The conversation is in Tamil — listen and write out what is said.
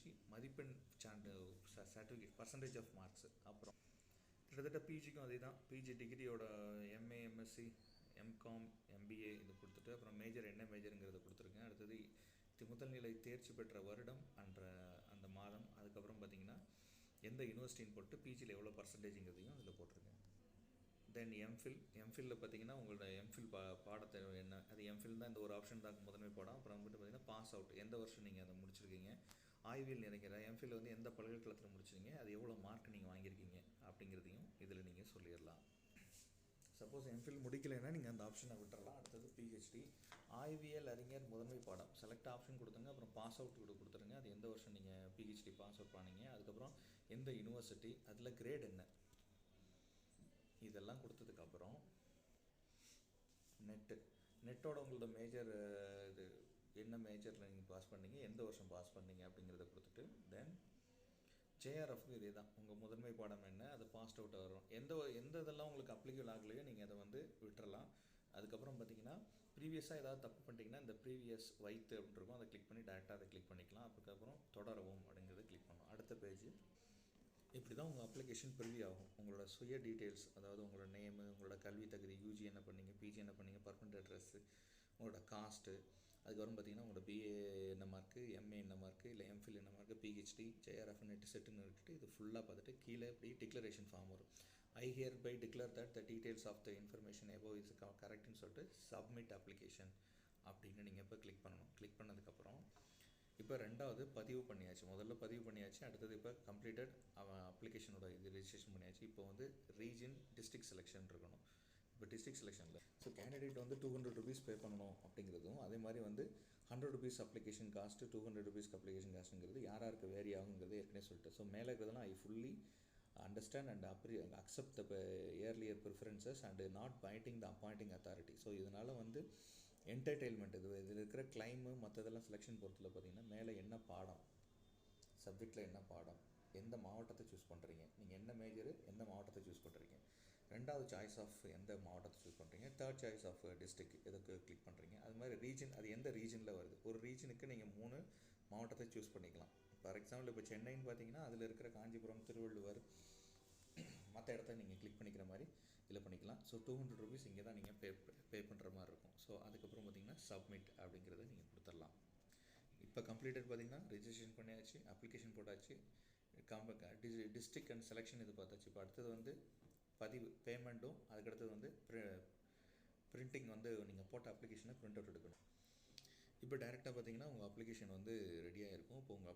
யூஜி மதிப்பெண் சான்று சர்டிஃபிகேட் பர்சன்டேஜ் ஆஃப் மார்க்ஸ் அப்புறம் கிட்டத்தட்ட பிஜிக்கும் அதே தான் பிஜி டிகிரியோட எம்ஏ எம்எஸ்சி எம்காம் எம்பிஏ இது கொடுத்துட்டு அப்புறம் மேஜர் என்ன மேஜருங்கிறத கொடுத்துருக்கேன். அடுத்தது தி- முதல் நிலை தேர்ச்சி பெற்ற வருடம் அன்ற அந்த மாதம். அதுக்கப்புறம் பார்த்தீங்கன்னா எந்த யூனிவர்சிட்டின்னு போட்டு பிஜியில் எவ்வளோ பர்சன்டேஜுங்கிறதையும் அதில் போட்டிருக்கேன். தென் எம்ஃபில் எம்ஃபில்ல பார்த்தீங்கன்னா உங்களோட எம்ஃபில் பா பாடத்தை என்ன அது எம்ஃபில் தான் இந்த ஒரு ஆப்ஷன் தான் முதன்மை பாடம். அப்புறம் வந்துட்டு பார்த்தீங்கன்னா பாஸ் அவுட் எந்த வருஷம் நீங்கள் அதை முடிச்சிருக்கீங்க? ஆய்வியல் நினைக்கிற எம்ஃபில் வந்து எந்த பல்கலைக்கழகத்தில் முடிச்சிங்க அது எவ்வளோ மார்க் நீங்கள் வாங்கியிருக்கீங்க? அப்படிங்கிறதையும் இதில் நீங்கள் சொல்லிடலாம். சப்போஸ் எம்ஃபில் முடிக்கலைன்னா நீங்கள் அந்த ஆப்ஷனை விட்டுறலாம். அடுத்தது பிஹெச்டி ஆய்வியல் அறிஞர் முதன்மை பாடம். செலக்ட் ஆப்ஷன் கொடுத்துங்க அப்புறம் பாஸ் அவுட் கூட கொடுத்துருங்க. அது எந்த வருஷம் நீங்கள் பிஹெச்டி பாஸ் அவுட் பண்ணீங்க? அதுக்கப்புறம் எந்த யூனிவர்சிட்டி அதில் கிரேட் என்ன? இதெல்லாம் கொடுத்ததுக்கப்புறம் நெட்டு நெட்டோட உங்களோட மேஜர் என்ன மேஜரில் நீங்கள் பாஸ் பண்ணீங்க? எந்த வருஷம் பாஸ் பண்ணீங்க அப்படிங்கிறத கொடுத்துட்டு தென் ஜேஆர்எஃப்க்கு இதே தான் உங்கள் முதன்மை பாடம் என்ன? அது பாஸ்ட் அவுட்டாக வரும். எந்த எந்த இதெல்லாம் உங்களுக்கு அப்ளிகபிள் ஆகலையோ நீங்கள் அதை வந்து விட்டுறலாம். அதுக்கப்புறம் பார்த்தீங்கன்னா ப்ரீவியஸாக ஏதாவது தப்பு பண்ணிட்டீங்கன்னா இந்த ப்ரீவியஸ் வைத்து அப்படின்னு இருக்கும். அதை கிளிக் பண்ணி டேரெக்டாக அதை கிளிக் பண்ணிக்கலாம். அதுக்கப்புறம் தொடரவும் அப்படிங்கிறத கிளிக் பண்ணணும் அடுத்த பேஜ் இப்படி தான் உங்கள் அப்ளிகேஷன் ப்ரிவியூ ஆகும். உங்களோட சுய டீட்டெயில்ஸ் அதாவது உங்களோட நேமு உங்களோட கல்வி தகுதி யூஜி என்ன பண்ணீங்க பிஜி என்ன பண்ணீங்க பர்மனெண்ட் அட்ரஸ்ஸு உங்களோட காஸ்ட்டு அதுக்கப்புறம் பார்த்தீங்கன்னா உங்களோட பிஏ என்ன மார்க்கு எம்ஏ என்ன மார்க்கு இல்லை எம்ஃபில் என்ன மார்க்கு பிஹெச்டி ஜேஆர்எஃப் நெட் செட்டுன்னு விட்டுட்டு இது ஃபுல்லாக பார்த்துட்டு கீழே இப்படி டிக்ளரேஷன் ஃபார்ம் வரும். I hereby declare that the details of the information above is கரெக்ட்னு சொல்லிட்டு சப்மிட் அப்ளிகேஷன் அப்படின்னு நீங்கள் இப்போ கிளிக் பண்ணணும். கிளிக் பண்ணதுக்கப்புறம் இப்போ ரெண்டாவது பதிவு பண்ணியாச்சு. முதல்ல பதிவு பண்ணியாச்சு அடுத்தது இப்போ கம்ப்ளீட்டட் அவன் அப்ளிகேஷனோட இது ரிஜிஸ்ட்ரேஷன் பண்ணியாச்சு. இப்போ வந்து ரீஜன் டிஸ்ட்ரிக்ட் செலெக்ஷன் இருக்கணும். டிஸ்ட்ரிக்ட் செலெக்ஷனில் ஸோ கேண்டிடேட் வந்து டூ ஹண்ட்ரட் ருபீஸ் பே பண்ணணும் அப்படிங்கிறதும் அதே மாதிரி வந்து hundred rupees application cost two hundred ருபீஸ்க்கு அப்ளிகேஷன் காஸ்ட்டுங்கிறது யார் யாருக்கு வேரி ஆகுங்கிறது ஏற்கனவே சொல்லிட்டு ஸோ மேலே இருக்கிறதெல்லாம் I fully understand and அப்ரி accept the earlier preferences and not binding the appointing authority so இதனால் வந்து என்டர்டெயின்மெண்ட் இது இதில் இருக்கிற கிளைமு மற்றதெல்லாம் செலெக்ஷன் பொறுத்தில் பார்த்தீங்கன்னா மேலே என்ன பாடம் சப்ஜெக்டில் என்ன பாடம் எந்த மாவட்டத்தை சூஸ் பண்ணுறீங்க நீங்கள் என்ன மேஜரு எந்த மாவட்டத்தை சூஸ் பண்ணுறீங்க ரெண்டாவது சாய்ஸ் ஆஃப் எந்த மாவட்டத்தை சூஸ் பண்ணுறீங்க தேர்ட் சாய்ஸ் ஆஃப் டிஸ்ட்ரிக் எதுக்கு கிளிக் பண்ணுறீங்க அது மாதிரி ரீஜன் அது எந்த ரீஜனில் வருது? ஒரு ரீஜனுக்கு நீங்கள் மூணு மாவட்டத்தை சூஸ் பண்ணிக்கலாம். ஃபார் எக்ஸாம்பிள் இப்போ சென்னைன்னு பார்த்தீங்கன்னா அதில் இருக்கிற காஞ்சிபுரம் திருவள்ளுவர் மற்ற இடத்த நீங்கள் கிளிக் பண்ணிக்கிற மாதிரி இதில் பண்ணிக்கலாம். ஸோ டூ ஹண்ட்ரட் ருபீஸ் இங்கே தான் நீங்கள் பே பே பண்ணுற மாதிரி இருக்கும். ஸோ அதுக்கப்புறம் பார்த்தீங்கன்னா சப்மிட் அப்படிங்கிறத நீங்கள் கொடுத்துடலாம். இப்போ கம்ப்ளீட்டட் பார்த்தீங்கன்னா ரிஜிஸ்ட்ரேஷன் பண்ணியாச்சு அப்ளிகேஷன் போட்டாச்சு. காம்ப டிஸ்ட்ரிக்ட் அண்ட் செலெக்ஷன் இது பார்த்தாச்சு. இப்போ அடுத்தது வந்து பதிவு பேமெண்ட்டும் அதுக்கடுத்தது வந்து பிரிண்டிங் வந்து நீங்கள் போட்ட அப்ளிகேஷனை பிரிண்ட் அவுட் எடுக்கணும். இப்போ டேரெக்டாக பார்த்தீங்கன்னா உங்கள் அப்ளிகேஷன் வந்து ரெடியாக இருக்கும் இப்போ உங்கள்